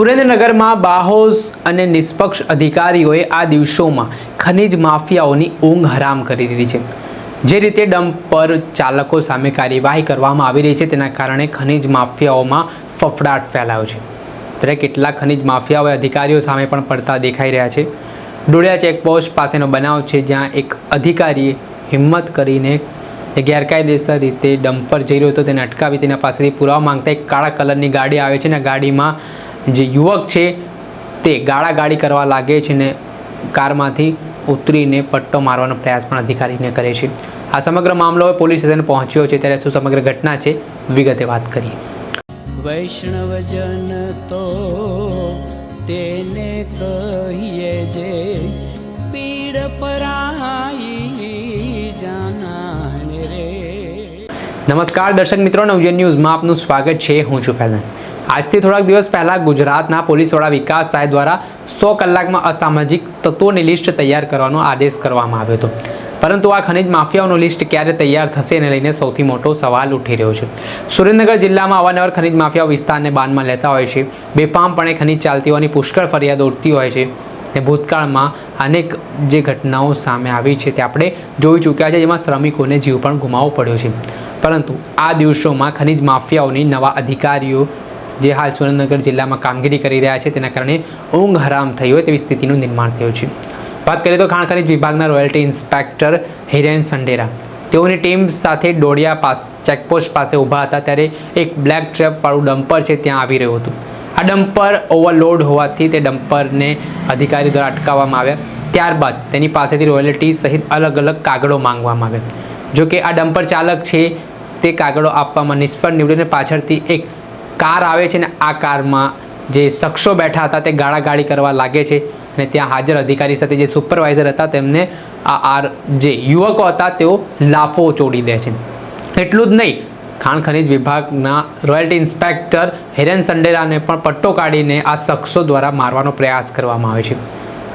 સુરેન્દ્રનગરમાં બાહોશ અને નિષ્પક્ષ અધિકારીઓએ આ દિવસોમાં ખનિજ માફિયાઓની ઊંઘ હરામ કરી દીધી છે. જે રીતે ડમ્પર ચાલકો સામે કાર્યવાહી કરવામાં આવી રહી છે, તેના કારણે ખનિજ માફિયાઓમાં ફફડાટ ફેલાયો છે. ત્યારે કેટલાક ખનિજ માફિયાઓએ અધિકારીઓ સામે પણ પડતા દેખાઈ રહ્યા છે. ડોળિયા ચેકપોસ્ટ પાસેનો બનાવ છે, જ્યાં એક અધિકારીએ હિંમત કરીને ગેરકાયદેસર રીતે ડમ્પર જઈ રહ્યો હતો. તેને અટકાવી તેના પાસેથી પુરાવા માંગતા એક કાળા કલરની ગાડી આવે છે અને ગાડીમાં જે યુવક છે તે ગાળા ગાડી કરવા લાગે છે ને કારમાંથી ઉતરીને પટ્ટો મારવાનો પ્રયાસ પણ અધિકારીને કરે છે. આ સમગ્ર મામલો પોલીસ સ્ટેશન પહોંચ્યો છે ત્યારે શું સમગ્ર ઘટના છે વિગતે વાત કરીએ. વૈષ્ણવજન તો તેને કહીએ જે પીડ પરાઈ જાનાને રે. નમસ્કાર દર્શક મિત્રો નવજન ન્યૂઝમાં આપનું સ્વાગત છે. હું છું ફેઝન. આજથી થોડાક દિવસ પહેલાં ગુજરાતના પોલીસ વડા વિકાસ સાહેબ દ્વારા સો કલાકમાં અસામાજિક તત્વોની લિસ્ટ તૈયાર કરવાનો આદેશ કરવામાં આવ્યો હતો. પરંતુ આ ખનિજ માફિયાઓનો લિસ્ટ ક્યારે તૈયાર થશે એને લઈને સૌથી મોટો સવાલ ઉઠી રહ્યો છે. સુરેન્દ્રનગર જિલ્લામાં અવારનવાર ખનિજ માફિયાઓ વિસ્તારને બાનમાં લેતા હોય છે. બેફામપણે ખનિજ ચાલતી હોવાની પુષ્કળ ફરિયાદો ઉઠતી હોય છે. ને ભૂતકાળમાં અનેક જે ઘટનાઓ સામે આવી છે તે આપણે જોઈ ચૂક્યા છે, જેમાં શ્રમિકોને જીવ પણ ગુમાવવો પડ્યો છે. પરંતુ આ દિવસોમાં ખનિજ માફિયાઓની નવા અધિકારીઓ જે હાલ સુરેન્દ્રનગર જિલ્લામાં કામગીરી કરી રહ્યા છે, તેના કારણે ઊંઘ હરામ થઈ હોય તેવી સ્થિતિનું નિર્માણ થયું છે. વાત કરીએ તો ખાણ ખનીજ વિભાગના રોયલ્ટી ઇન્સ્પેક્ટર હિરેન સંડેરા. તેઓની ટીમ સાથે ડોડિયા પાસ, ચેકપોસ્ટ પાસે ઊભા હતા, ત્યારે એક બ્લેક ટ્રેપવાળું ડમ્પર છે ત્યાં આવી રહ્યું હતું. આ ડમ્પર ઓવરલોડ હોવાથી તે ડમ્પરને અધિકારી દ્વારા અટકાવવામાં આવ્યા. ત્યારબાદ તેની પાસેથી રોયલ્ટી સહિત અલગ અલગ કાગળો માંગવામાં આવ્યા. જો કે આ ડમ્પર ચાલક છે, તે કાગળો આપવામાં નિષ્ફળ નીવડીને પાછળથી એક કાર આવે છે ને આ કારમાં જે શખ્સો બેઠા હતા તે ગાળાગાળી કરવા લાગે છે અને ત્યાં હાજર અધિકારી સાથે જે સુપરવાઇઝર હતા તેમને આ આર જે યુવકો હતા તેઓ લાફો ચોડી દે છે. એટલું જ નહીં, ખાણ ખનિજ વિભાગના રોયલ્ટી ઇન્સ્પેક્ટર હિરેન સંડેરાને પણ પટ્ટો કાઢીને આ શખ્સો દ્વારા મારવાનો પ્રયાસ કરવામાં આવે છે.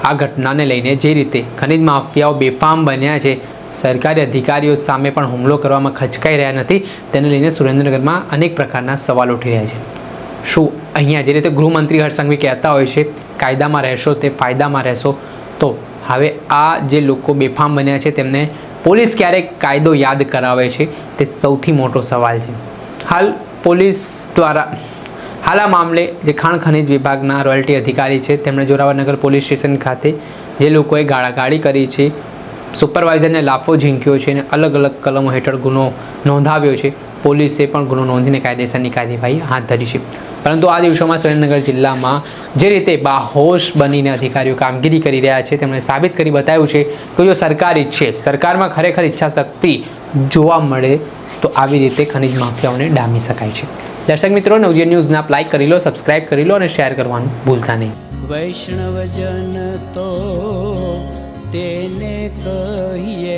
આ ઘટનાને લઈને જે રીતે ખનિજ માફિયાઓ બેફામ બન્યા છે સરકારી અધિકારીઓ સામે પણ હુમલો કરવામાં ખચકાઈ રહ્યા નથી. તેને લઈને સુરેન્દ્રનગરમાં અનેક પ્રકારના સવાલ ઉઠી રહ્યા છે. શું અહીંયા જે રીતે ગૃહમંત્રી હર્ષંઘવી કહેતા હોય છે, કાયદામાં રહેશો તે ફાયદામાં રહેશો? તો હવે આ જે લોકો બેફામ બન્યા છે, તેમને પોલીસ ક્યારેક કાયદો યાદ કરાવે છે? તે સૌથી મોટો સવાલ છે. હાલ પોલીસ દ્વારા, હાલ આ મામલે જે ખાણ ખનિજ વિભાગના રોયલ્ટી અધિકારી છે, તેમણે જોરાવરનગર પોલીસ સ્ટેશન ખાતે જે લોકોએ ગાળાગાળી કરી છે સુપરવાઇઝરને લાફો ઝીંક્યો છે અને અલગ અલગ કલમો હેઠળ ગુનો નોંધાવ્યો છે. પોલીસે પણ ગુનો નોંધીને કાયદેસરની કાર્યવાહી હાથ ધરી છે. પરંતુ આ દિવસોમાં સુરેન્દ્રનગર જિલ્લામાં જે રીતે બાહોશ બનીને અધિકારીઓ કામગીરી કરી રહ્યા છે, તેમણે સાબિત કરી બતાવ્યું છે કે જો સરકાર ઈચ્છે સરકારમાં ખરેખર ઈચ્છા શક્તિ જોવા મળે, તો આવી રીતે ખનિજ માફિયાઓને ડામી શકાય છે. દર્શક મિત્રો, નવજીવન ન્યૂઝને આપ લાઈક કરી લો, સબસ્ક્રાઇબ કરી લો અને શેર કરવાનું ભૂલતા નહીં. વૈષ્ણવજન તો તેને કહીએ